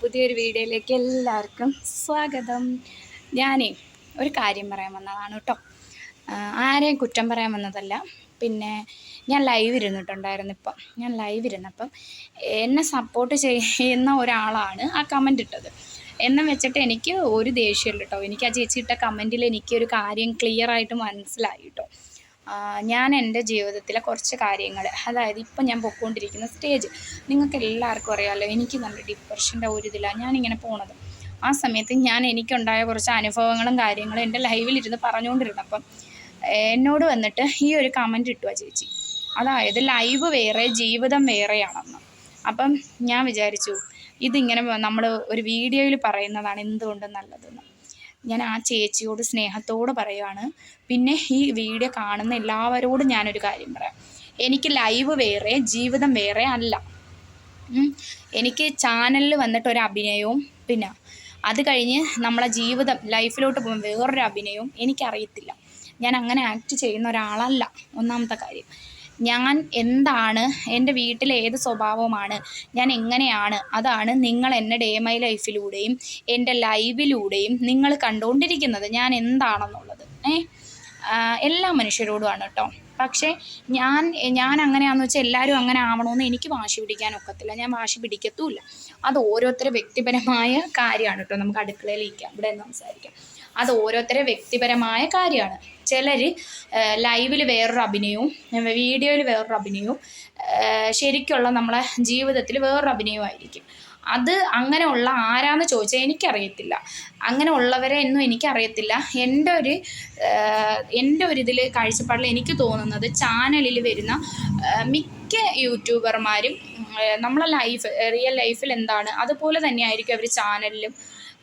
പുതിയൊരു വീഡിയോയിലേക്ക് എല്ലാവർക്കും സ്വാഗതം. ഞാനേ ഒരു കാര്യം പറയാൻ വന്നതാണ് കേട്ടോ. ആരെയും കുറ്റം പറയാൻ വന്നതല്ല. പിന്നെ ഞാൻ ലൈവ് ഇരുന്നിട്ടുണ്ടായിരുന്നു ഇപ്പം. ഞാൻ ലൈവ് ഇരുന്നപ്പം എന്നെ സപ്പോർട്ട് ചെയ്യുന്ന ഒരാളാണ് ആ കമന്റ് ഇട്ടത്. എന്നെ വെച്ചിട്ട് എനിക്ക് ഒരു ദേഷ്യമില്ല കേട്ടോ. എനിക്ക് ആ ചേച്ചി ഇട്ട കമന്റിൽ എനിക്കൊരു കാര്യം ക്ലിയർ ആയിട്ട് മനസ്സിലായി കേട്ടോ. ഞാൻ എന്റെ ജീവിതത്തിലെ കുറച്ച് കാര്യങ്ങൾ അതായത് ഇപ്പം ഞാൻ പൊയ്ക്കൊണ്ടിരിക്കുന്ന സ്റ്റേജ് നിങ്ങൾക്ക് എല്ലാവർക്കും അറിയാമല്ലോ എനിക്ക് നല്ല ഡിപ്രഷന്റെ ഒരു ഇതിലാണ് ഞാനിങ്ങനെ പോണത്. ആ സമയത്ത് ഞാൻ എനിക്കുണ്ടായ കുറച്ച് അനുഭവങ്ങളും കാര്യങ്ങളും എന്റെ ലൈവിലിരുന്ന് പറഞ്ഞുകൊണ്ടിരുന്നപ്പം എന്നോട് വന്നിട്ട് ഈ ഒരു കമന്റ് ഇട്ടുക ചേച്ചി. അതായത് ലൈവ് വേറെ ജീവിതം വേറെയാണെന്ന്. അപ്പം ഞാൻ വിചാരിച്ചു ഇതിങ്ങനെ നമ്മൾ ഒരു വീഡിയോയിൽ പറയുന്നതാണ് എന്തുകൊണ്ട് നല്ലതെന്ന്. ഞാൻ ആ ചേച്ചിയോട് സ്നേഹത്തോട് പറയുവാണ്. പിന്നെ ഈ വീഡിയോ കാണുന്ന എല്ലാവരോടും ഞാനൊരു കാര്യം പറയാം. എനിക്ക് ലൈവ് വേറെ ജീവിതം വേറെ അല്ല. എനിക്ക് ചാനലിൽ വന്നിട്ട് ഒരു അഭിനയവും പിന്നെ അത് കഴിഞ്ഞ് നമ്മളെ ജീവിതം ലൈഫിലോട്ട് പോകുമ്പോൾ വേറൊരു അഭിനയവും എനിക്കറിയത്തില്ല. ഞാൻ അങ്ങനെ ആക്ട് ചെയ്യുന്ന ഒരാളല്ല. ഒന്നാമത്തെ കാര്യം. ഞാൻ എന്താണ്? എന്റെ വീട്ടിലെ ഏത് സ്വഭാവമാണ്? ഞാൻ എങ്ങനെയാണ്? അതാണ് നിങ്ങൾ എന്റെ ഡേ മൈ ലൈഫിലൂടെയും എന്റെ ലൈവിലൂടെയും നിങ്ങൾ കണ്ടുകൊണ്ടിരിക്കുന്നത്. ഞാൻ എന്താണെന്നുള്ളത്. ഏ? എല്ലാ മനുഷ്യരോടുമാണ് കേട്ടോ പക്ഷേ ഞാൻ ഞാൻ അങ്ങനെയാണെന്ന് വെച്ചാൽ എല്ലാവരും അങ്ങനെ ആവണമെന്ന് എനിക്ക് വാശി പിടിക്കാൻ ഒക്കത്തില്ല. ഞാൻ വാശി പിടിക്കത്തുമില്ല അത് ഓരോരുത്തരുടെ വ്യക്തിപരമായ കാര്യമാണ് കേട്ടോ നമുക്ക് അടുക്കളയിലേക്ക് ഇരിക്കാം. ഇവിടെ സംസാരിക്കാം. അത് ഓരോരുത്തരെ വ്യക്തിപരമായ കാര്യമാണ്. ചിലർ ലൈവിൽ വേറൊരു അഭിനയവും വീഡിയോയിൽ വേറൊരു അഭിനയവും ശരിക്കുള്ള നമ്മളെ ജീവിതത്തിൽ വേറൊരു അഭിനയമായിരിക്കും അത് അങ്ങനെയുള്ള ആരാന്ന് ചോദിച്ചാൽ എനിക്കറിയത്തില്ല. അങ്ങനെ ഉള്ളവരെ എന്നും എനിക്കറിയത്തില്ല. എന്റെ ഒരു എന്റെ ഒരു ഇതിൽ കാഴ്ചപ്പാടിൽ എനിക്ക് തോന്നുന്നത് ചാനലിൽ വരുന്ന മിക്ക യൂട്യൂബർമാരും നമ്മളെ ലൈഫ് റിയൽ ലൈഫിൽ എന്താണ് അതുപോലെ തന്നെയായിരിക്കും അവർ ചാനലിലും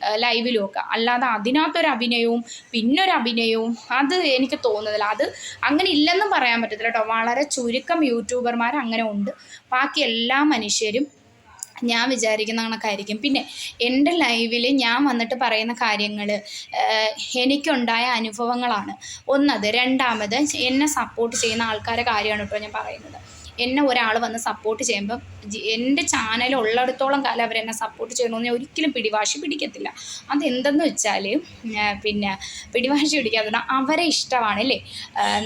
ലൈവിലും ഒക്കെ അല്ലാതെ അതിനകത്തൊരു അഭിനയവും പിന്നൊരു അഭിനയവും അത് എനിക്ക് തോന്നുന്നില്ല. അത് അങ്ങനെ ഇല്ലെന്നും പറയാൻ പറ്റത്തില്ല കേട്ടോ. വളരെ ചുരുക്കം യൂട്യൂബർമാർ അങ്ങനെ ഉണ്ട്. ബാക്കി എല്ലാ മനുഷ്യരും ഞാൻ വിചാരിക്കുന്ന കണക്കായിരിക്കും. പിന്നെ എന്റെ ലൈവിൽ ഞാൻ വന്നിട്ട് പറയുന്ന കാര്യങ്ങൾ എനിക്കുണ്ടായ അനുഭവങ്ങളാണ്. ഒന്നത്. രണ്ടാമത് എന്നെ സപ്പോർട്ട് ചെയ്യുന്ന ആൾക്കാരെ കാര്യമാണ് കേട്ടോ ഞാൻ പറയുന്നത്. എന്നെ ഒരാൾ വന്ന് സപ്പോർട്ട് ചെയ്യുമ്പം എന്റെ ചാനൽ ഉള്ളിടത്തോളം കാലം അവരെന്നെ സപ്പോർട്ട് ചെയ്യണമെന്ന് ഞാൻ ഒരിക്കലും പിടിവാശി പിടിക്കത്തില്ല. അതെന്തെന്ന് വെച്ചാൽ പിന്നെ പിടിവാശി പിടിക്കാതെ അവരെ ഇഷ്ടമാണ് അല്ലേ?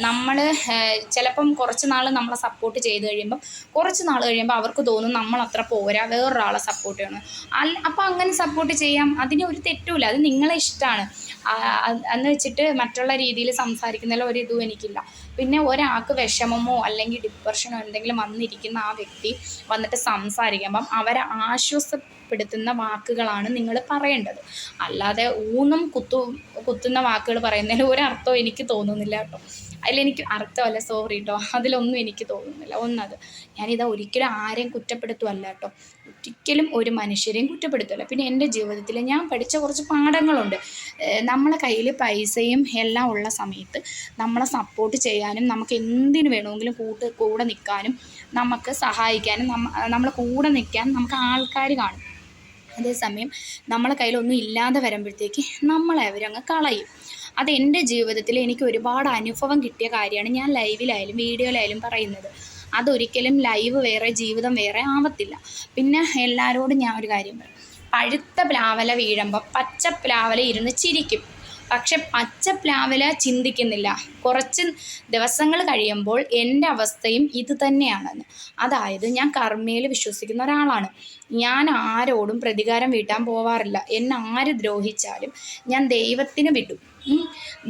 നമ്മൾ ചിലപ്പം കുറച്ച് നാൾ നമ്മളെ സപ്പോർട്ട് ചെയ്ത് കഴിയുമ്പം കുറച്ച് നാൾ കഴിയുമ്പോൾ അവർക്ക് തോന്നും നമ്മൾ അത്ര പോരാ വേറൊരാളെ സപ്പോർട്ട് ചെയ്യണം. അല്ല അപ്പം അങ്ങനെ സപ്പോർട്ട് ചെയ്യാം. അതിന് ഒരു തെറ്റുമില്ല. അത് നിങ്ങളെ ഇഷ്ടമാണ് എന്ന് വെച്ചിട്ട് മറ്റുള്ള രീതിയിൽ സംസാരിക്കുന്നതിൽ ഒരു എനിക്കില്ല. പിന്നെ ഒരാൾക്ക് വിഷമമോ അല്ലെങ്കിൽ ഡിപ്രഷനോ എന്തെങ്കിലും വന്നിരിക്കുന്ന ആ വ്യക്തി വന്നിട്ട് സംസാരിക്കുമ്പം അവരെ ആശ്വാസപ്പെടുത്തുന്ന വാക്കുകളാണ് നിങ്ങൾ പറയേണ്ടത്. അല്ലാതെ ഊന്നും കുത്തു കുത്തുന്ന വാക്കുകൾ പറയുന്നതിൽ ഒരർത്ഥവും എനിക്ക് തോന്നുന്നില്ല കേട്ടോ. അതിലെനിക്ക് അർത്ഥമല്ല. സോറി കേട്ടോ അതിലൊന്നും എനിക്ക് തോന്നുന്നില്ല. ഒന്നത് ഞാനിതാ ഒരിക്കലും ആരെയും കുറ്റപ്പെടുത്തുമല്ല കേട്ടോ ഒരിക്കലും ഒരു മനുഷ്യരെയും കുറ്റപ്പെടുത്തില്ല പിന്നെ എന്റെ ജീവിതത്തിൽ ഞാൻ പഠിച്ച കുറച്ച് പാഠങ്ങളുണ്ട്. നമ്മളെ കയ്യിൽ പൈസയും എല്ലാം ഉള്ള സമയത്ത് നമ്മളെ സപ്പോർട്ട് ചെയ്യാനും നമുക്ക് എന്തിനു വേണമെങ്കിലും കൂട്ട് കൂടെ നിൽക്കാനും നമുക്ക് സഹായിക്കാനും നമ്മ നമ്മളെ കൂടെ നിൽക്കാൻ നമുക്ക് ആൾക്കാർ കാണും. അതേസമയം നമ്മളെ കയ്യിലൊന്നും ഇല്ലാതെ വരുമ്പോഴത്തേക്ക് നമ്മളെ അവരങ്ങ് കളയും. അത് എന്റെ ജീവിതത്തിൽ എനിക്ക് ഒരുപാട് അനുഭവം കിട്ടിയ കാര്യമാണ് ഞാൻ ലൈവിലായാലും വീഡിയോയിലായാലും പറയുന്നത്. അതൊരിക്കലും ലൈവ് വേറെ ജീവിതം വേറെ ആവത്തില്ല. പിന്നെ എല്ലാവരോടും ഞാൻ ഒരു കാര്യം പറയും. പഴുത്ത പ്ലാവല വീഴുമ്പോൾ പച്ച പ്ലാവല ഇരുന്ന് ചിരിക്കും. പക്ഷെ പച്ച പ്ലാവല ചിന്തിക്കുന്നില്ല. കുറച്ച് ദിവസങ്ങൾ കഴിയുമ്പോൾ എന്റെ അവസ്ഥയും ഇത് തന്നെയാണെന്ന്. അതായത് ഞാൻ കർമ്മയിൽ വിശ്വസിക്കുന്ന ഒരാളാണ്. ഞാൻ ആരോടും പ്രതികാരം വീട്ടാൻ പോവാറില്ല. എന്നെ ആര് ദ്രോഹിച്ചാലും ഞാൻ ദൈവത്തിന് വിടും.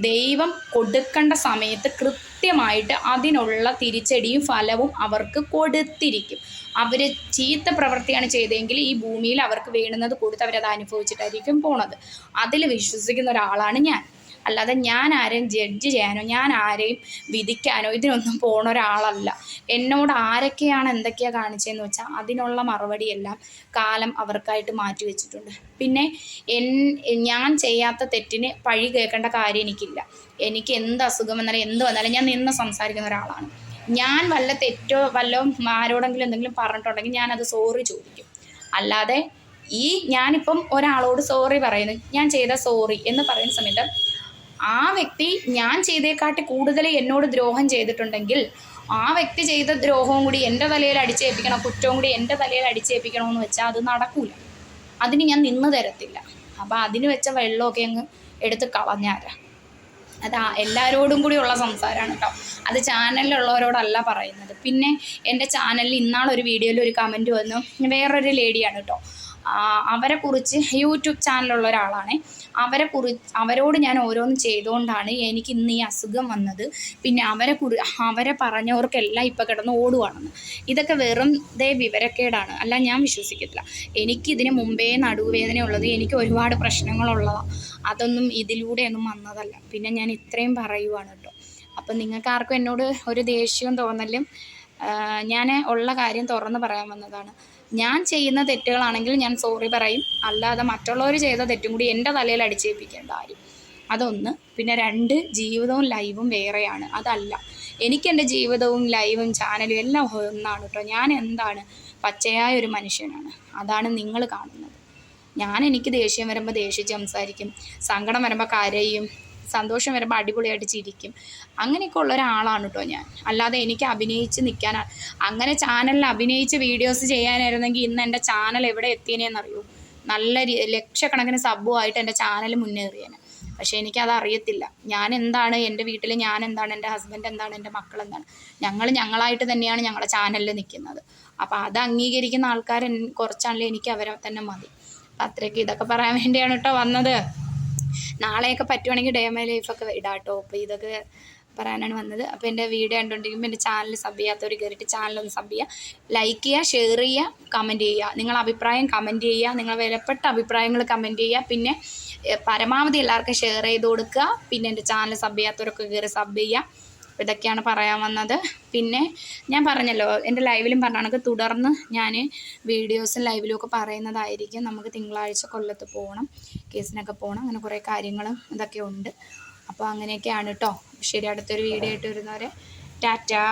ദൈവം കൊടുക്കേണ്ട സമയത്ത് കൃത്യമായിട്ട് അതിനുള്ള തിരിച്ചടിയും ഫലവും അവർക്ക് കൊടുത്തിരിക്കും. അവർ ചീത്ത പ്രവൃത്തിയാണ് ചെയ്തതെങ്കിൽ ഈ ഭൂമിയിൽ അവർക്ക് വേണുന്നത് കൊടുത്ത് അവരത് അനുഭവിച്ചിട്ടായിരിക്കും പോണത്. അതിൽ വിശ്വസിക്കുന്ന ഒരാളാണ് ഞാൻ. അല്ലാതെ ഞാൻ ആരെയും ജഡ്ജ് ചെയ്യാനോ ഞാൻ ആരെയും വിധിക്കാനോ ഇതിനൊന്നും പോണ ഒരാളല്ല. എന്നോട് ആരൊക്കെയാണ് എന്തൊക്കെയാണ് കാണിച്ചതെന്ന് വെച്ചാൽ അതിനുള്ള മറുപടിയെല്ലാം കാലം അവർക്കായിട്ട് മാറ്റി വെച്ചിട്ടുണ്ട്. പിന്നെ എൻ ഞാൻ ചെയ്യാത്ത തെറ്റിന് പഴി കേൾക്കേണ്ട കാര്യം എനിക്കില്ല. എനിക്ക് എന്ത് അസുഖം വന്നാലും എന്ത് വന്നാലും ഞാൻ നിന്ന് സംസാരിക്കുന്ന ഒരാളാണ്. ഞാൻ വല്ല തെറ്റോ വല്ലോ ആരോടെങ്കിലും എന്തെങ്കിലും പറഞ്ഞിട്ടുണ്ടെങ്കിൽ ഞാൻ അത് സോറി ചോദിക്കും. അല്ലാതെ ഈ ഞാനിപ്പം ഒരാളോട് സോറി പറയുന്നു ഞാൻ ചെയ്ത സോറി എന്ന് പറയുന്ന സമയത്ത് ആ വ്യക്തി ഞാൻ ചെയ്തേക്കാട്ടി കൂടുതൽ എന്നോട് ദ്രോഹം ചെയ്തിട്ടുണ്ടെങ്കിൽ ആ വ്യക്തി ചെയ്ത ദ്രോഹവും കൂടി എന്റെ തലയിൽ അടിച്ചേൽപ്പിക്കണം കുറ്റവും കൂടി എന്റെ തലയിൽ അടിച്ചേൽപ്പിക്കണമെന്ന് വെച്ചാൽ അത് നടക്കൂല. അതിന് ഞാൻ നിന്ന് തരത്തില്ല. അപ്പോൾ അതിന് വെച്ച വെള്ളമൊക്കെ അങ്ങ് എടുത്ത് കളഞ്ഞാരാ. അത് എല്ലാവരോടും കൂടി ഉള്ള സംസാരമാണ് കേട്ടോ അത് ചാനലിലുള്ളവരോടല്ല പറയുന്നത്. പിന്നെ എന്റെ ചാനലിൽ ഇന്നാളൊരു വീഡിയോയിൽ ഒരു കമന്റ് വന്നു. വേറൊരു ലേഡിയാണ് കേട്ടോ അവരെ കുറിച്ച് യൂട്യൂബ് ചാനലുള്ള ഒരാളാണ്. അവരെ കുറി അവരോട് ഞാൻ ഓരോന്ന് ചെയ്തുകൊണ്ടാണ് എനിക്ക് ഇന്ന് ഈ അസുഖം വന്നത്. പിന്നെ അവരെ കുറി അവരെ പറഞ്ഞവർക്കെല്ലാം ഇപ്പം കിടന്ന് ഓടുവാണെന്ന്. ഇതൊക്കെ വെറും ദേ വിവരക്കേടാണ്. അല്ല ഞാൻ വിശ്വസിക്കത്തില്ല. എനിക്ക് ഇതിന് മുമ്പേ നടുവേദന ഉള്ളത് എനിക്ക് ഒരുപാട് പ്രശ്നങ്ങളുള്ളതാണ് അതൊന്നും ഇതിലൂടെയൊന്നും വന്നതല്ല. പിന്നെ ഞാൻ ഇത്രയും പറയുവാണ് കേട്ടോ. അപ്പം നിങ്ങൾക്ക് ആർക്കും എന്നോട് ഒരു ദേഷ്യവും തോന്നലും ഞാൻ ഉള്ള കാര്യം തുറന്ന് പറയാൻ വന്നതാണ്. ഞാൻ ചെയ്യുന്ന തെറ്റുകളാണെങ്കിൽ ഞാൻ സോറി പറയും. അല്ലാതെ മറ്റുള്ളവർ ചെയ്ത തെറ്റും കൂടി എന്റെ തലയിൽ അടിച്ചേൽപ്പിക്കേണ്ട ആരും അതൊന്ന്. പിന്നെ രണ്ട് ജീവിതവും ലൈവും വേറെയാണ്. അതല്ല. എനിക്ക് എന്റെ ജീവിതവും ലൈവും ചാനലും എല്ലാം ഒന്നാണ് കേട്ടോ. ഞാൻ എന്താണ്? പച്ചയായ ഒരു മനുഷ്യനാണ്. അതാണ് നിങ്ങൾ കാണുന്നത്. ഞാൻ എനിക്ക് ദേഷ്യം വരുമ്പോൾ ദേഷ്യം സംസാരിക്കും. സങ്കടം വരുമ്പോൾ കരയും. സന്തോഷം വരുമ്പോൾ അടിപൊളിയായിട്ട് ചിരിക്കും. അങ്ങനെയൊക്കെ ഉള്ള ഒരാളാണ് കേട്ടോ ഞാൻ. അല്ലാതെ എനിക്ക് അഭിനയിച്ച് നിൽക്കാൻ അങ്ങനെ ചാനലിൽ അഭിനയിച്ച് വീഡിയോസ് ചെയ്യാനായിരുന്നെങ്കിൽ ഇന്ന് എന്റെ ചാനൽ എവിടെ എത്തിയനെന്നറിയൂ നല്ല ലക്ഷക്കണക്കിന് സബ്ബുമായിട്ട് എന്റെ ചാനൽ മുന്നേറിയേനെ പക്ഷേ എനിക്കത് അറിയത്തില്ല. ഞാൻ എന്താണ് എന്റെ വീട്ടിൽ ഞാൻ എന്താണ് എന്റെ ഹസ്ബൻഡ് എന്താണ് എന്റെ മക്കൾ എന്താണ്? ഞങ്ങൾ ഞങ്ങളായിട്ട് തന്നെയാണ് ഞങ്ങളുടെ ചാനലിൽ നിൽക്കുന്നത് അപ്പോൾ അത് അംഗീകരിക്കുന്ന ആൾക്കാർ കുറച്ചാണല്ലോ എനിക്ക് അവരെ തന്നെ മതി. അത്രയ്ക്ക് ഇതൊക്കെ പറയാൻ വേണ്ടിയാണ് കേട്ടോ വന്നത്. നാളെയൊക്കെ പറ്റുവാണെങ്കിൽ ഡേ മൈ ലൈഫൊക്കെ ഇടാട്ടോ. അപ്പോൾ ഇതൊക്കെ പറയാനാണ് വന്നത്. അപ്പോൾ എന്റെ വീഡിയോ കണ്ടുകൊണ്ടിരിക്കുമ്പോൾ എന്റെ ചാനൽ സബ് ചെയ്യാത്തവർ കയറിയിട്ട് ചാനലൊന്ന് സബ് ചെയ്യുക ലൈക്ക് ചെയ്യുക ഷെയർ ചെയ്യുക കമന്റ് ചെയ്യുക നിങ്ങളുടെ അഭിപ്രായം കമന്റ് ചെയ്യുക നിങ്ങളുടെ വിലപ്പെട്ട അഭിപ്രായങ്ങൾ കമന്റ് ചെയ്യുക പിന്നെ പരമാവധി എല്ലാവർക്കും ഷെയർ ചെയ്ത് കൊടുക്കുക. പിന്നെ എന്റെ ചാനൽ സബ് ചെയ്യാത്തവരൊക്കെ കയറി സബ് ചെയ്യുക ഇതൊക്കെയാണ് പറയാൻ വന്നത്. പിന്നെ ഞാൻ പറഞ്ഞല്ലോ എന്റെ ലൈവിലും പറഞ്ഞ കണക്ക് തുടർന്ന് ഞാൻ വീഡിയോസും ലൈവിലും ഒക്കെ പറയുന്നതായിരിക്കും. നമുക്ക് തിങ്കളാഴ്ച കൊല്ലത്ത് പോകണം കേസിനൊക്കെ പോകണം അങ്ങനെ കുറേ കാര്യങ്ങളും ഇതൊക്കെ ഉണ്ട്. അപ്പോൾ അങ്ങനെയൊക്കെയാണ് കേട്ടോ ശരി അടുത്തൊരു വീഡിയോ ആയിട്ട് വരുന്നവരെ ടാറ്റാ.